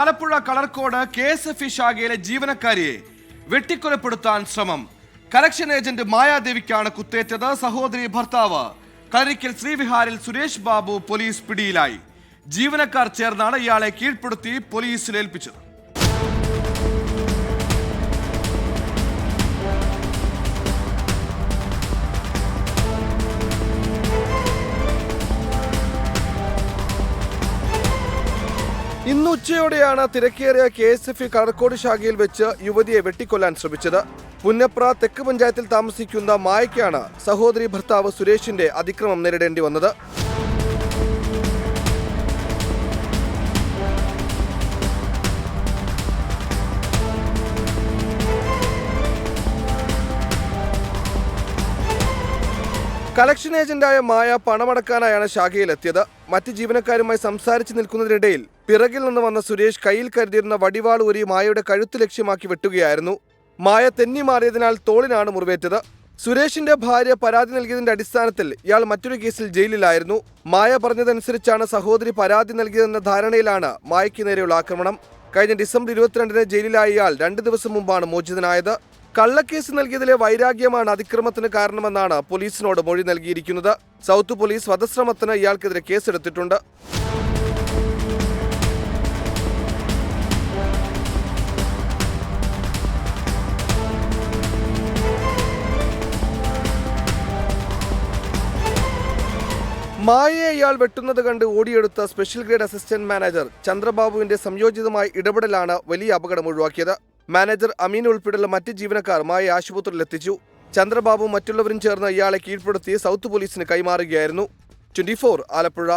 Alappuzha Kalarcode K S F E ശാഖയിലെ ജീവനക്കാരിയെ വെട്ടിക്കൊലപ്പെടുത്താൻ ശ്രമം. കലക്ഷൻ ഏജന്റ് മായാദേവിക്കാണ് കുത്തേറ്റത്. സഹോദരി ഭർത്താവ് കളരിക്കൽ ശ്രീവിഹാരിൽ സുരേഷ് ബാബു പോലീസ് പിടിയിലായി. ജീവനക്കാർ ചേർന്നാണ് ഇയാളെ കീഴ്പ്പെടുത്തി പോലീസിൽ ഇന്ന് ഉച്ചയോടെയാണ് തിരക്കേറിയ K S F E Kalarcode ശാഖയിൽ വെച്ച് യുവതിയെ വെട്ടിക്കൊല്ലാൻ ശ്രമിച്ചത്. പുന്നപ്ര തെക്ക് പഞ്ചായത്തിൽ താമസിക്കുന്ന മായയ്ക്കാണ് സഹോദരി ഭർത്താവ് സുരേഷിന്റെ അതിക്രമം നേരിടേണ്ടി വന്നത്. കളക്ഷൻ ഏജന്റായ മായ പണമടക്കാനായാണ് ശാഖയിലെത്തിയത്. മറ്റ് ജീവനക്കാരുമായി സംസാരിച്ചു നിൽക്കുന്നതിനിടയിൽ പിറകിൽ നിന്ന് വന്ന സുരേഷ് കയ്യിൽ കരുതിയിരുന്ന വടിവാൾ ഒരു മായയുടെ കഴുത്ത് ലക്ഷ്യമാക്കി വെട്ടുകയായിരുന്നു. മായ തെന്നി മാറിയതിനാൽ തോളിനാണ് മുറിവേറ്റത്. സുരേഷിന്റെ ഭാര്യ പരാതി നൽകിയതിന്റെ അടിസ്ഥാനത്തിൽ ഇയാൾ മറ്റൊരു കേസിൽ ജയിലിലായിരുന്നു. മായ പറഞ്ഞതനുസരിച്ചാണ് സഹോദരി പരാതി നൽകിയതെന്ന ധാരണയിലാണ് മായയ്ക്ക് നേരെയുള്ള ആക്രമണം. കഴിഞ്ഞ ഡിസംബർ ഇരുപത്തിരണ്ടിന് ജയിലിലായ ഇയാൾ രണ്ട് ദിവസം മുമ്പാണ് മോചിതനായത്. കള്ളക്കേസ് നൽകിയതിലെ വൈരാഗ്യമാണ് അതിക്രമത്തിന് കാരണമെന്നാണ് പോലീസിനോട് മൊഴി നൽകിയിരിക്കുന്നത്. സൗത്ത് പോലീസ് വധശ്രമത്തിന് ഇയാൾക്കെതിരെ കേസെടുത്തിട്ടുണ്ട്. മായയെ ഇയാൾ വെട്ടുന്നത് കണ്ട് ഓടിയെടുത്ത സ്പെഷ്യൽ ഗ്രേഡ് അസിസ്റ്റന്റ് മാനേജർ ചന്ദ്രബാബുവിന്റെ സംയോജിതമായ ഇടപെടലാണ് വലിയ അപകടം ഒഴിവാക്കിയത്. മാനേജർ അമീൻ ഉൾപ്പെടെയുള്ള മറ്റ് ജീവനക്കാർ മായ ആശുപത്രിയിലെത്തിച്ചു. ചന്ദ്രബാബു മറ്റുള്ളവരും ചേർന്ന് ഇയാളെ കീഴ്പ്പെടുത്തി സൗത്ത് പോലീസിന് കൈമാറുകയായിരുന്നു. ട്വന്റി ആലപ്പുഴ.